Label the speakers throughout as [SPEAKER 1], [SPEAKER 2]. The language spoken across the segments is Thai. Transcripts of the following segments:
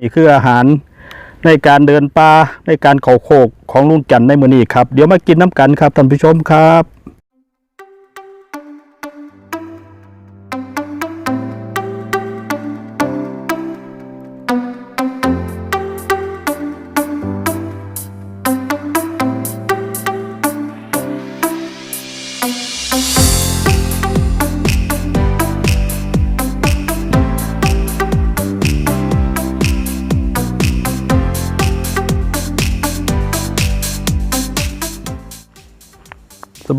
[SPEAKER 1] นี่คืออาหารในการเดินป่าในการเขาโคกของลุงจันในมือนี้ครับ เดี๋ยวมากินน้ำกันครับท่านผู้ชมครับ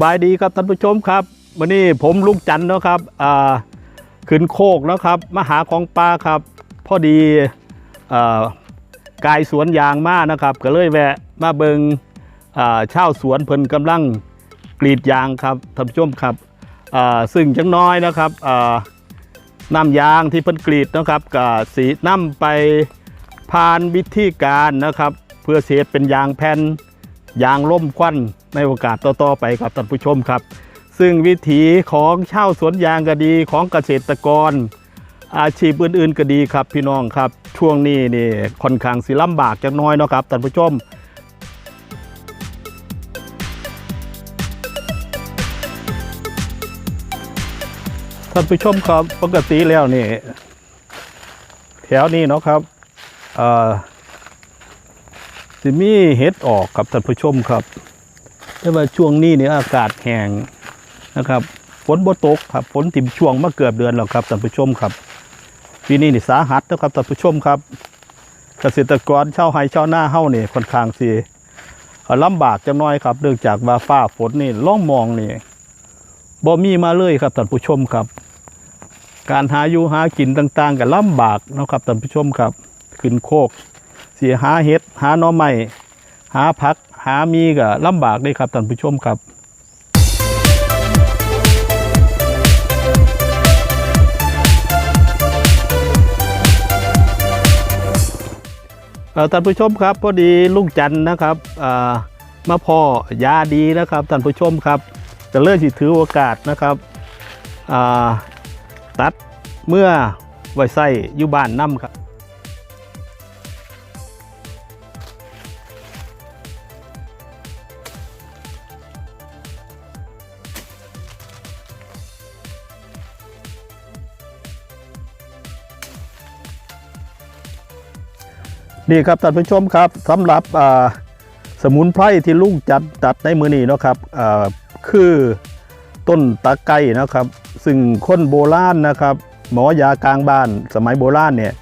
[SPEAKER 1] บายดีครับท่านผู้ชมครับวันนี้ผมลุงจันเนาะครับอ่าขึ้นโคกแล้วครับมาหาของปลาครับ พอดีอ่ากายสวนยางมานะครับ ก็เลยแวะมาเบิงอ่าเช่าสวนเพิ่นกำลังกรีดยางครับท่านผู้ชมครับอ่าซึ่งจังน้อยนะครับอ่าน้ำยางที่เพิ่นกรีดนะครับก็สีน้ำไปผ่านวิธีการนะครับ เพื่อเสียเป็นยางแผ่น ยางล่มควันในโอกาสต่อๆไปครับท่านผู้ชมครับ ซึ่งวิถีของชาวสวนยางก็ดีของเกษตรกร อาชีพอื่นๆก็ดีครับพี่น้องครับ ช่วงนี้นี่ค่อนข้างสิลำบากจักน้อยเนาะครับท่านผู้ชมท่านผู้ชมครับปกติแล้วนี่แถวนี้เนาะครับเอ่อ สิมีเห็ดออกครับท่านผู้ชมครับ แต่ว่าช่วงนี้เนี่ยอากาศแห้งนะครับฝนบ่ตกครับฝนติ่มช่วงมาเกือบเดือนแล้วครับท่านผู้ชมครับปีนี้นี่สาหัสนะครับท่านผู้ชมครับ เกษตรกรชาวไร่ชาวนาเฮ้าเนี่ยค่อนข้างสิลำบากจังน้อยครับเนื่องจากว่าฟ้าฝนนี่ล่องมองนี่บ่มีมาเลยครับท่านผู้ชมครับ การหาอยู่หากินต่างๆก็ลำบากนะครับท่านผู้ชมครับ ขึ้นโคก เสียหาเห็ดหาหน่อไม้หาผัก หามีก็ลำบากเลยครับท่านผู้ชมครับเอ่อท่านผู้ชมครับพอดีลุงจันนะครับอ่ามาพ่อยาดีนะครับท่านผู้ชมครับจะเลื่อนสิถือโอกาสนะครับอ่าตัดเมื่อไว้ใส่อยู่บ้านน้ำครับ นี่ครับท่านผู้ชมครับสำหรับสมุนไพรที่ลุงจัดตัดในมือนี้นะครับคือต้นตะไคร้นะครับ ซึ่งคนโบราณนะครับ หมอยากลางบ้าน สมัยโบราณเนี่ย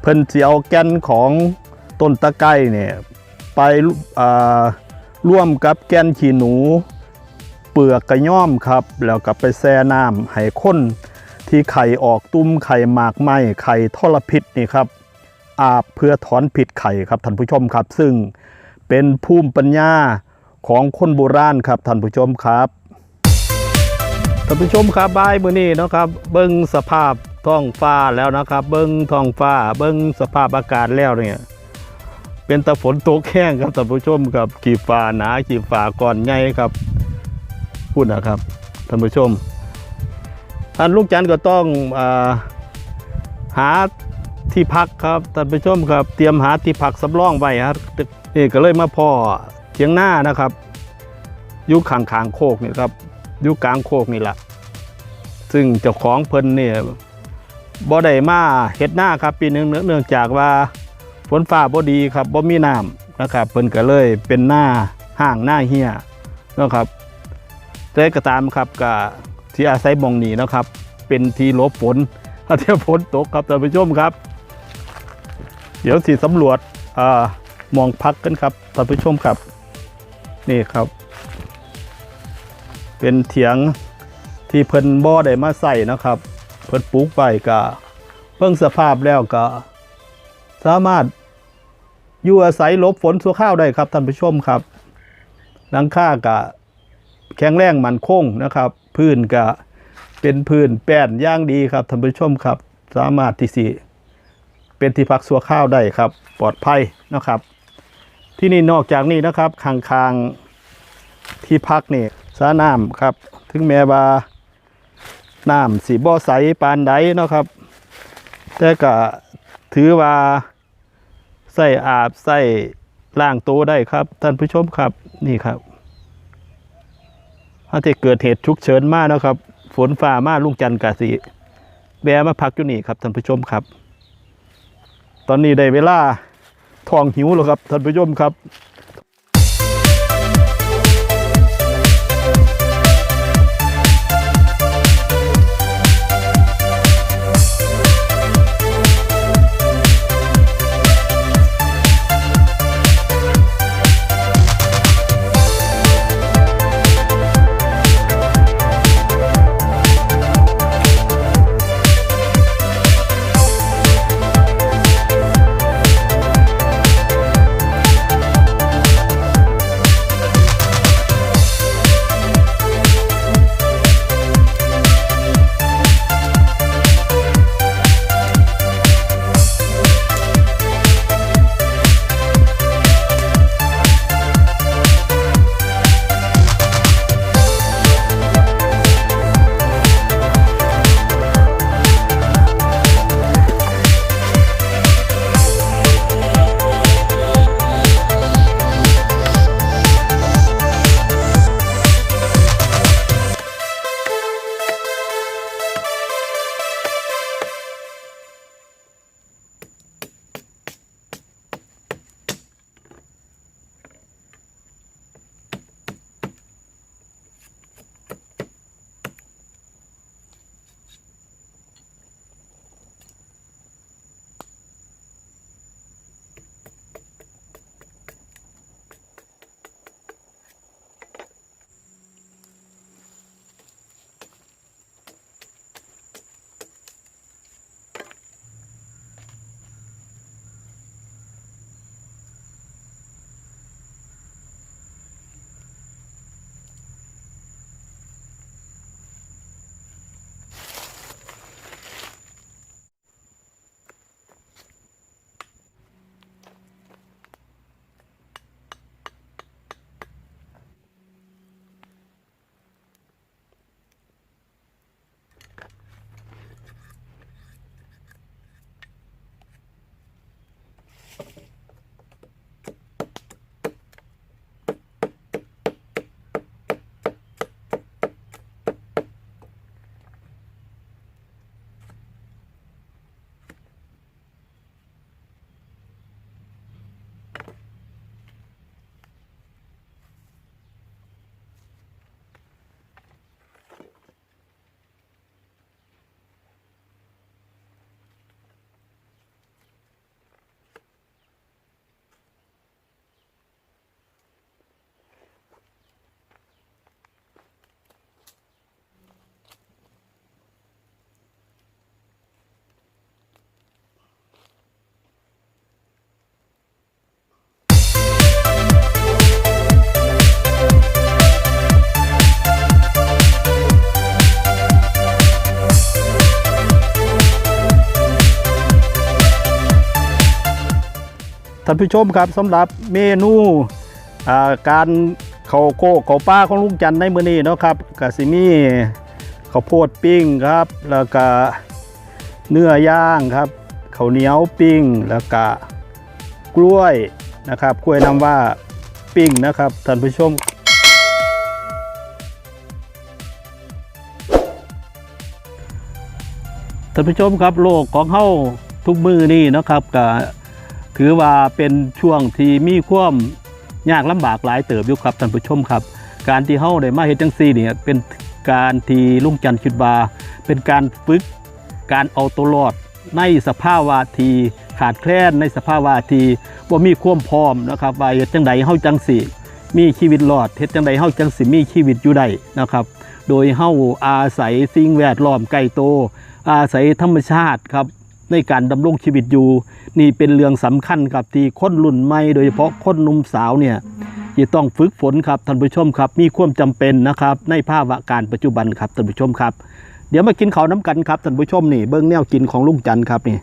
[SPEAKER 1] เพิ่นสิเอาแกนของต้นตะไคร้เนี่ยไปร่วมกับแกนขี้หนู เปลือกกระย่อมครับ แล้วก็ไปแช่น้ำให้คนที่ไข่ออกตุ้มไข่หมากไหมไข่ทรพิษนี่ครับ อาบเพื่อถอนผิดไข่ครับท่านผู้ชมครับ ซึ่งเป็นภูมิปัญญาของคนโบราณครับท่านผู้ชมครับท่านผู้ชมครับบายมือนี้นะครับ เบิ้งสภาพท้องฟ้าแล้วนะครับ เบิ้งท้องฟ้า เบิ้งสภาพอากาศแล้วเนี่ยเป็นตะฝนตกแห้งครับท่านผู้ชมครับขีฟ้าหนาขีฟ้าก่อนใหญ่ครับพูดนะครับท่านผู้ชมท่านลูกจันทร์ก็ต้องอหา ที่พักครับท่านผู้ชมครับเตรียมหาที่พักสำรองไว้ครับนี่ก็เลยมาพ่อเทียงหน้านะครับอยู่ข้างขางโคกนี่ครับอยู่กลางโคกนี่แหละซึ่งเจ้าของเพิ่นเนี่ยบ่ได้มาเฮ็ดหน้าครับ ปีหนึงเนื่องจากว่าฝนฟ้าบ่ดีครับบ่มีน้ำนะครับเพิ่นก็เลยเป็นหน้าห้างหน้าเฮียนะครับแต่ก็ตามครับก็ที่อาศัยหมองนี้นะครับ เป็นที่ลบฝนถ้าเที่ยวฝนตกครับท่านผู้ชมครับ เดี๋ยวสิสำรวจอ่ามองพักกันครับท่านผู้ชมครับ นี่ครับ เป็นเถียงที่เพิ่นบ่อได้มาใส่นะครับ เพิ่นปลูกไปก็เพิ่งสภาพแล้วก็ สามารถอยู่อาศัยลบฝนสัวข้าวได้ครับท่านผู้ชมครับหลังคาก็แข็งแรงมันคงนะครับ พื้นก็เป็นพื้นแป้นย่างดีครับท่านผู้ชมครับ สามารถที่สิ เป็นที่พักสัวข้าวได้ครับ ปลอดภัยนะครับ ที่นี่นอกจากนี้นะครับคางคางๆที่พักนี่สาน้ำครับ ถึงแม้ว่าน้ำสีบ่อใสปานใดเนาะครับ แต่ก็ถือว่าใส่อาบใส่ล่างตัวได้ครับ ท่านผู้ชมครับนี่ครับถ้าที่เกิดเหตุฉุกเฉินมากนะครับ ฝนฝ่ามากลุงจันทร์กะสิแบมาพักอยู่นี่ครับท่านผู้ชมครับ ตอนนี้ได้เวลาท้องหิวแล้วครับท่านผู้ชมครับานผู้ชมครับสำหรับเมนูการเขาวโคกเขาวป้าของลุงจันในมื้อนี้เนาะครับกสิมีข้าวโพดปิ้งครับ แล้วก็เนื้อย่างครับข้าวเหนียวปิ้ง แล้วก็กล้วยนะครับกล้วยน้ำว่าปิ้งนะครับท่านผู้ชมท่านผู้ชมครับโลกของเฮาทุกมือนี่นะครับก็ ถือว่าเป็นช่วงที่มีความยากลำบากหลายเติบอยู่ครับท่านผู้ชมครับ การที่เฮาได้มาเฮ็ดจังซี่เนี่ยเป็นการที่ลุงจันทร์คิดว่าเป็นการฝึกการเอาตัวรอดในสภาวะทีขาดแคลนในสภาวะทีบ่ามีความพร้อมนะครับว่าเฮ็ดจังใดเฮาจังสิมีชีวิตรอดเฮ็ดจังใดเฮาจังสิมีชีวิตอยู่ได้นะครับ โดยเฮาอาศัยสิ่งแวดล้อมใกล้โตอาศัยธรรมชาติครับ ในการดำรงชีวิตอยู่ นี่เป็นเรื่องสำคัญครับที่คนรุ่นใหม่โดยเฉพาะคนหนุ่มสาวเนี่ยจะต้องฝึกฝนครับท่านผู้ชมครับ มีความจำเป็นนะครับ ในภาวะการปัจจุบันครับท่านผู้ชมครับ เดี๋ยวมากินข้าวน้ำกันครับท่านผู้ชมนี่เบื้องแนวกินของลุงจันครับนี่